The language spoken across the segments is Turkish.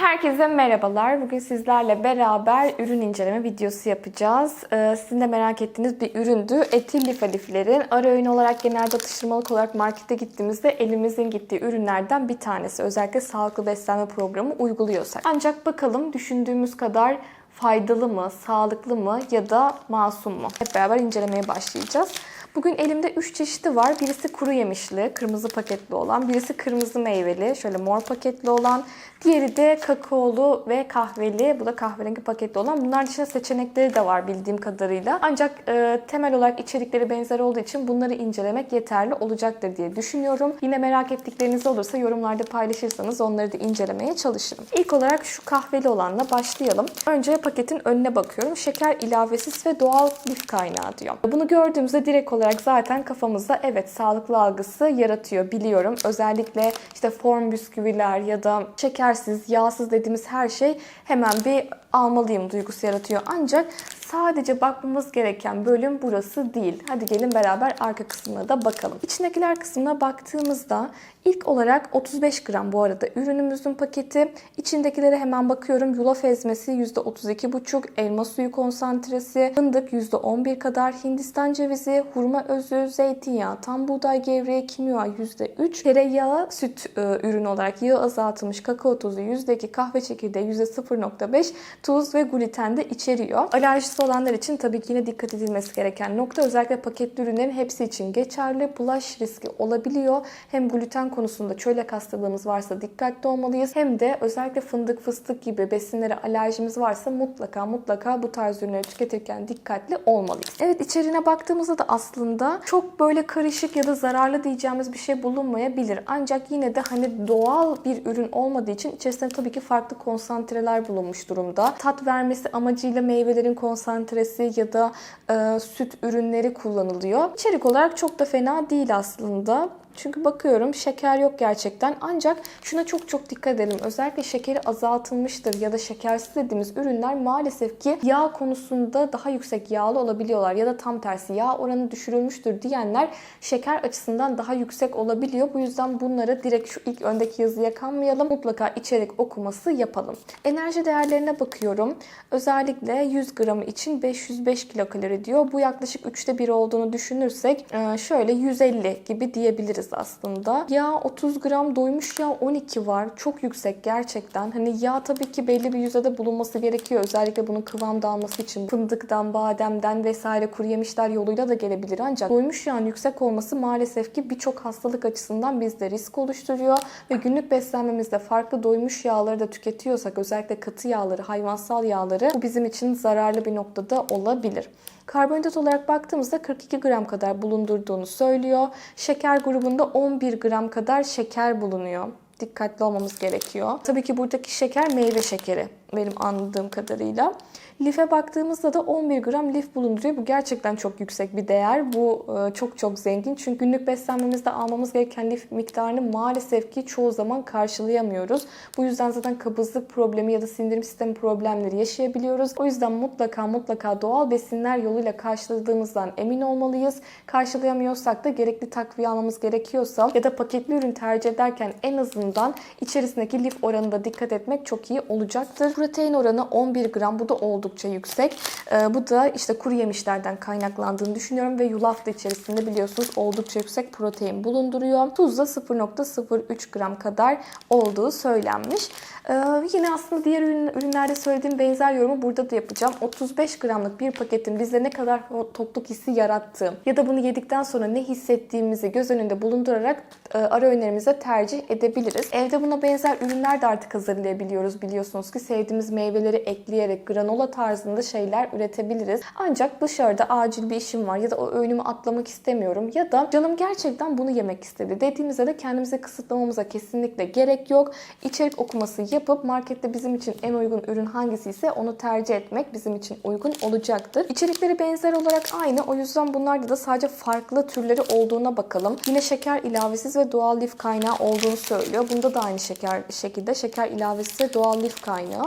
Herkese merhabalar. Bugün sizlerle beraber ürün inceleme videosu yapacağız. Ee, sizin de merak ettiğiniz bir üründü. Etil lif aliflerin ara öğün olarak genelde atıştırmalık olarak markete gittiğimizde elimizin gittiği ürünlerden bir tanesi. Özellikle sağlıklı beslenme programı uyguluyorsak. Ancak bakalım düşündüğümüz kadar faydalı mı, sağlıklı mı ya da masum mu? Hep beraber incelemeye başlayacağız. Bugün elimde 3 çeşidi var. Birisi kuru yemişli, kırmızı paketli olan. Birisi kırmızı meyveli, şöyle mor paketli olan. Diğeri de kakaolu ve kahveli. Bu da kahverengi paketli olan. Bunlar dışında seçenekleri de var bildiğim kadarıyla. Ancak e, temel olarak içerikleri benzer olduğu için bunları incelemek yeterli olacaktır diye düşünüyorum. Yine merak ettikleriniz olursa yorumlarda paylaşırsanız onları da incelemeye çalışırım. İlk olarak şu kahveli olanla başlayalım. Önce paketin önüne bakıyorum. Şeker ilavesiz ve doğal lif kaynağı diyor. Bunu gördüğümüzde direkt olarak zaten kafamızda evet sağlıklı algısı yaratıyor biliyorum. Özellikle işte form bisküviler ya da şekersiz, yağsız dediğimiz her şey hemen bir almalıyım duygusu yaratıyor. Ancak sadece bakmamız gereken bölüm burası değil. Hadi gelin beraber arka kısmına da bakalım. İçindekiler kısmına baktığımızda ilk olarak 35 gram bu arada ürünümüzün paketi. İçindekilere hemen bakıyorum. Yulaf ezmesi %32,5, elma suyu konsantresi, fındık %11 kadar, Hindistan cevizi, hurma özü, zeytinyağı, tam buğday gevreği, kimya %3, tereyağı, süt e, ürünü olarak yağı azaltılmış kakao tozu %2, kahve çekirdeği %0.5, tuz ve gluten de içeriyor. Alerjisi olanlar için tabii ki yine dikkat edilmesi gereken nokta özellikle paketli ürünlerin hepsi için geçerli. Bulaş riski olabiliyor. Hem gluten konusunda çölyak hastalığımız varsa dikkatli olmalıyız. Hem de özellikle fındık, fıstık gibi besinlere alerjimiz varsa mutlaka mutlaka bu tarz ürünleri tüketirken dikkatli olmalıyız. Evet içeriğine baktığımızda da aslında çok böyle karışık ya da zararlı diyeceğimiz bir şey bulunmayabilir. Ancak yine de hani doğal bir ürün olmadığı için içerisinde tabii ki farklı konsantreler bulunmuş durumda. Tat vermesi amacıyla meyvelerin konsantresi ya da e, süt ürünleri kullanılıyor. İçerik olarak çok da fena değil aslında. Çünkü bakıyorum şeker yok gerçekten. Ancak şuna çok çok dikkat edelim. Özellikle şekeri azaltılmıştır ya da şekersiz dediğimiz ürünler maalesef ki yağ konusunda daha yüksek yağlı olabiliyorlar. Ya da tam tersi yağ oranı düşürülmüştür diyenler şeker açısından daha yüksek olabiliyor. Bu yüzden bunlara direkt şu ilk öndeki yazıya kanmayalım. Mutlaka içerik okuması yapalım. Enerji değerlerine bakıyorum. Özellikle 100 gramı için 505 kilokalori diyor. Bu yaklaşık 3'te 1 olduğunu düşünürsek şöyle 150 gibi diyebiliriz aslında. Yağ 30 gram, doymuş yağ 12 var. Çok yüksek gerçekten. Hani yağ tabii ki belli bir yüzdede bulunması gerekiyor. Özellikle bunun kıvam dağılması için fındıktan, bademden vesaire kuru yemişler yoluyla da gelebilir. Ancak doymuş yağın yüksek olması maalesef ki birçok hastalık açısından bizde risk oluşturuyor ve günlük beslenmemizde farklı doymuş yağları da tüketiyorsak özellikle katı yağları, hayvansal yağları bu bizim için zararlı bir noktada olabilir. Karbonhidrat olarak baktığımızda 42 gram kadar bulundurduğunu söylüyor. Şeker grubunda 11 gram kadar şeker bulunuyor. Dikkatli olmamız gerekiyor. Tabii ki buradaki şeker meyve şekeri benim anladığım kadarıyla. Life baktığımızda da 11 gram lif bulunduruyor. Bu gerçekten çok yüksek bir değer. Bu e, çok çok zengin. Çünkü günlük beslenmemizde almamız gereken lif miktarını maalesef ki çoğu zaman karşılayamıyoruz. Bu yüzden zaten kabızlık problemi ya da sindirim sistemi problemleri yaşayabiliyoruz. O yüzden mutlaka mutlaka doğal besinler yoluyla karşıladığımızdan emin olmalıyız. Karşılayamıyorsak da gerekli takviye almamız gerekiyorsa ya da paketli ürün tercih ederken en azından içerisindeki lif oranında dikkat etmek çok iyi olacaktır. Protein oranı 11 gram. Bu da oldukça yüksek. Ee, bu da işte kuru yemişlerden kaynaklandığını düşünüyorum ve yulaf da içerisinde biliyorsunuz oldukça yüksek protein bulunduruyor. Tuz da 0.03 gram kadar olduğu söylenmiş. Ee, yine aslında diğer ürün, ürünlerde söylediğim benzer yorumu burada da yapacağım. 35 gramlık bir paketin bizde ne kadar o tokluk hissi yarattığı ya da bunu yedikten sonra ne hissettiğimizi göz önünde bulundurarak e, ara önerimize tercih edebiliriz. Evde buna benzer ürünler de artık hazırlayabiliyoruz biliyorsunuz ki sevdiğimiz meyveleri ekleyerek granola tarzında şeyler üretebiliriz. Ancak dışarıda acil bir işim var ya da o öğünümü atlamak istemiyorum ya da canım gerçekten bunu yemek istedi dediğimizde de kendimize kısıtlamamıza kesinlikle gerek yok. İçerik okuması yapıp markette bizim için en uygun ürün hangisi ise onu tercih etmek bizim için uygun olacaktır. İçerikleri benzer olarak aynı. O yüzden bunlarda da sadece farklı türleri olduğuna bakalım. Yine şeker ilavesiz ve doğal lif kaynağı olduğunu söylüyor. Bunda da aynı şeker şekilde şeker ilavesiz ve doğal lif kaynağı.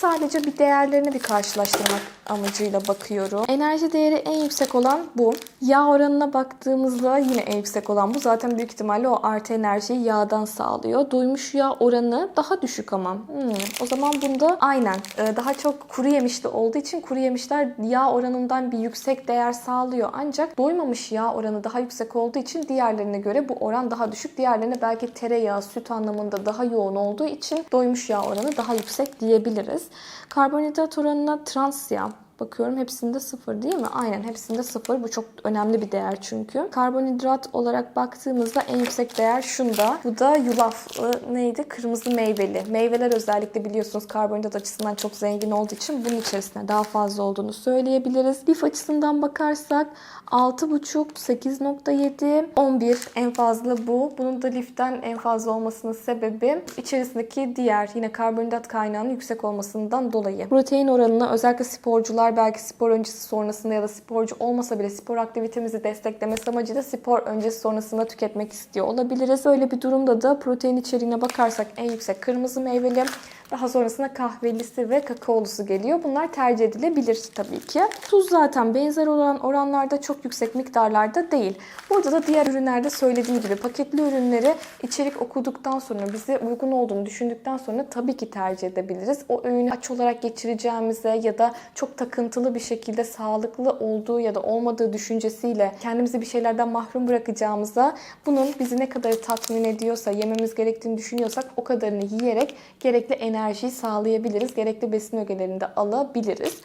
Sadece bir değerlerini bir karşılaştırmak amacıyla bakıyorum. Enerji değeri en yüksek olan bu. Yağ oranına baktığımızda yine en yüksek olan bu. Zaten büyük ihtimalle o artı enerjiyi yağdan sağlıyor. Doymuş yağ oranı daha düşük ama. Hmm, o zaman bunda aynen e, daha çok kuru yemişli olduğu için kuru yemişler yağ oranından bir yüksek değer sağlıyor. Ancak doymamış yağ oranı daha yüksek olduğu için diğerlerine göre bu oran daha düşük. Diğerlerine belki tereyağı, süt anlamında daha yoğun olduğu için doymuş yağ oranı daha yüksek diyebiliriz. Karbonhidrat oranına trans yağ Bakıyorum hepsinde sıfır değil mi? Aynen hepsinde sıfır. Bu çok önemli bir değer çünkü. Karbonhidrat olarak baktığımızda en yüksek değer şunda. Bu da yulaf e, neydi? Kırmızı meyveli. Meyveler özellikle biliyorsunuz karbonhidrat açısından çok zengin olduğu için bunun içerisinde daha fazla olduğunu söyleyebiliriz. Lif açısından bakarsak 6,5, 8,7, 11 en fazla bu. Bunun da liften en fazla olmasının sebebi içerisindeki diğer yine karbonhidrat kaynağının yüksek olmasından dolayı. Protein oranına özellikle sporcular belki spor öncesi sonrasında ya da sporcu olmasa bile spor aktivitemizi desteklemesi amacıyla spor öncesi sonrasında tüketmek istiyor olabiliriz. Böyle bir durumda da protein içeriğine bakarsak en yüksek kırmızı meyveli, daha sonrasında kahvelisi ve kakaolusu geliyor. Bunlar tercih edilebilir tabii ki. Tuz zaten benzer olan oranlarda çok yüksek miktarlarda değil. Burada da diğer ürünlerde söylediğim gibi paketli ürünleri içerik okuduktan sonra bize uygun olduğunu düşündükten sonra tabii ki tercih edebiliriz. O öğünü aç olarak geçireceğimize ya da çok takıntılı bir şekilde sağlıklı olduğu ya da olmadığı düşüncesiyle kendimizi bir şeylerden mahrum bırakacağımıza bunun bizi ne kadar tatmin ediyorsa, yememiz gerektiğini düşünüyorsak o kadarını yiyerek gerekli enerjiyi sağlayabiliriz. Gerekli besin ögelerini de alabiliriz.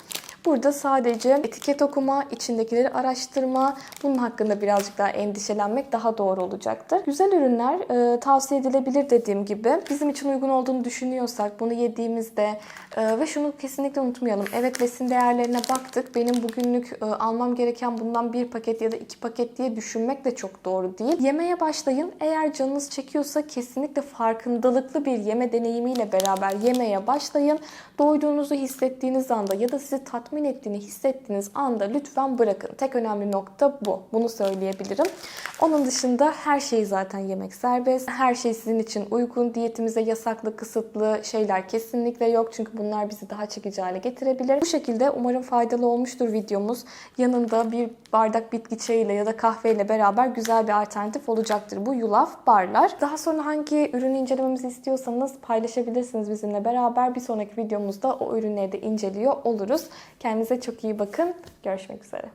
Burada sadece etiket okuma, içindekileri araştırma, bunun hakkında birazcık daha endişelenmek daha doğru olacaktır. Güzel ürünler e, tavsiye edilebilir dediğim gibi. Bizim için uygun olduğunu düşünüyorsak bunu yediğimizde e, ve şunu kesinlikle unutmayalım. Evet besin değerlerine baktık. Benim bugünlük e, almam gereken bundan bir paket ya da iki paket diye düşünmek de çok doğru değil. Yemeye başlayın. Eğer canınız çekiyorsa kesinlikle farkındalıklı bir yeme deneyimiyle beraber yemeye başlayın. Doyduğunuzu hissettiğiniz anda ya da sizi tatmin ettiğini hissettiğiniz anda lütfen bırakın. Tek önemli nokta bu. Bunu söyleyebilirim. Onun dışında her şeyi zaten yemek serbest. Her şey sizin için uygun. Diyetimize yasaklı, kısıtlı şeyler kesinlikle yok. Çünkü bunlar bizi daha çekici hale getirebilir. Bu şekilde umarım faydalı olmuştur videomuz. Yanında bir bardak bitki çayıyla ya da kahveyle beraber güzel bir alternatif olacaktır bu yulaf barlar. Daha sonra hangi ürünü incelememizi istiyorsanız paylaşabilirsiniz bizimle beraber. Bir sonraki videomuzda o ürünleri de inceliyor oluruz. Kendinize çok iyi bakın. Görüşmek üzere.